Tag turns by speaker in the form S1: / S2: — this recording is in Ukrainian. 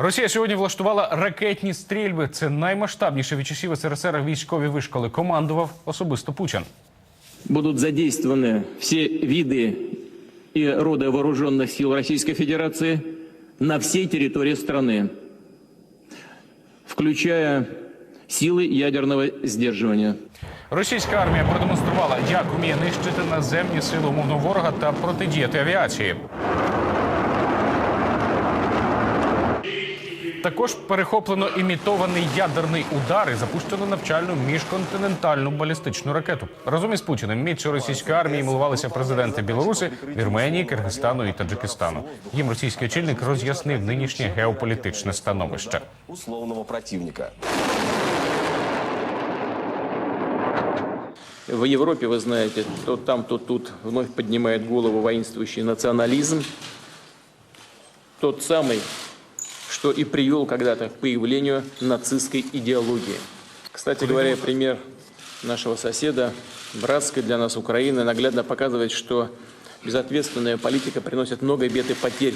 S1: Росія сьогодні влаштувала ракетні стрільби. Це наймасштабніше від часів СРСР військові вишколи. Командував особисто Путін.
S2: будут задействованы все виды и роды вооруженных сил Российской Федерации на всей территории страны, включая силы ядерного сдерживания.
S1: Російська армія продемонструвала, як вміє нищити наземні сили умовного ворога та протидіяти авіації. Також перехоплено імітований ядерний удар і запущено навчальну міжконтинентальну балістичну ракету. Разом із Путіним міцю російської армії милувалися президенти Білоруси, Вірменії, Киргизстану і Таджикистану. Їм російський очільник роз'яснив нинішнє геополітичне становище.
S3: условного противника.
S2: В Европе, вы знаете, то там, то тут вновь поднимает голову воинствующий национализм. Тот самый, что и привел когда-то к появлению нацистской идеологии. Кстати говоря, пример нашего соседа, братской для нас Украины, наглядно показывает, что безответственная политика приносит много бед и потерь